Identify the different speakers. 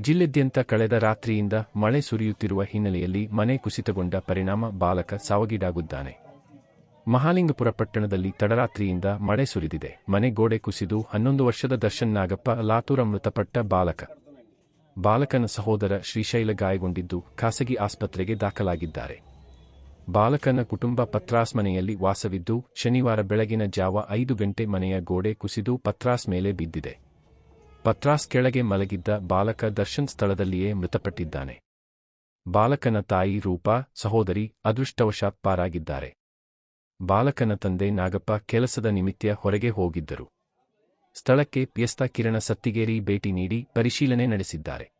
Speaker 1: ಜಿಲ್ಲೆದ್ಯಂತ ಕಳೆದ ರಾತ್ರಿಯಿಂದ ಮಳೆ ಸುರಿಯುತ್ತಿರುವ ಹಿನ್ನೆಲೆಯಲ್ಲಿ ಮನೆ ಕುಸಿತಗೊಂಡ ಪರಿಣಾಮ ಬಾಲಕ ಸಾವಗೀಡಾಗಿದ್ದಾನೆ. ಮಹಾಲಿಂಗಪುರ ಪಟ್ಟಣದಲ್ಲಿ ತಡರಾತ್ರಿಯಿಂದ ಮಳೆ ಸುರಿದಿದೆ. ಮನೆ ಗೋಡೆ ಕುಸಿದು ಹನ್ನೊಂದು ವರ್ಷದ ದರ್ಶನ್ ನಾಗಪ್ಪ ಲಾತೂರ ಮೃತಪಟ್ಟ ಬಾಲಕ. ಬಾಲಕನ ಸಹೋದರ ಶ್ರೀಶೈಲ ಗಾಯಗೊಂಡಿದ್ದು ಖಾಸಗಿ ಆಸ್ಪತ್ರೆಗೆ ದಾಖಲಾಗಿದ್ದಾರೆ. ಬಾಲಕನ ಕುಟುಂಬ ಪತ್ರಾಸ್ ಮನೆಯಲ್ಲಿ ವಾಸವಿದ್ದು ಶನಿವಾರ ಬೆಳಗಿನ ಜಾವ ಐದು ಗಂಟೆ ಮನೆಯ ಗೋಡೆ ಕುಸಿದು ಪತ್ರಾಸ್ ಮೇಲೆ ಬಿದ್ದಿದೆ. ಪತ್ರಾಸ್ ಕೆಳಗೆ ಮಲಗಿದ್ದ ಬಾಲಕ ದರ್ಶನ್ ಸ್ಥಳದಲ್ಲಿಯೇ ಮೃತಪಟ್ಟಿದ್ದಾನೆ. ಬಾಲಕನ ತಾಯಿ ರೂಪಾ, ಸಹೋದರಿ, ಅದೃಷ್ಟವಶಾತ್ ಪಾರಾಗಿದ್ದಾರೆ. ಬಾಲಕನ ತಂದೆ ನಾಗಪ್ಪ ಕೆಲಸದ ನಿಮಿತ್ತ ಹೊರಗೆ ಹೋಗಿದ್ದರು. ಸ್ಥಳಕ್ಕೆ ಪ್ಯಸ್ತ ಕಿರಣ ಸತ್ತಿಗೇರಿ ಭೇಟಿ ನೀಡಿ ಪರಿಶೀಲನೆ ನಡೆಸಿದ್ದಾರೆ.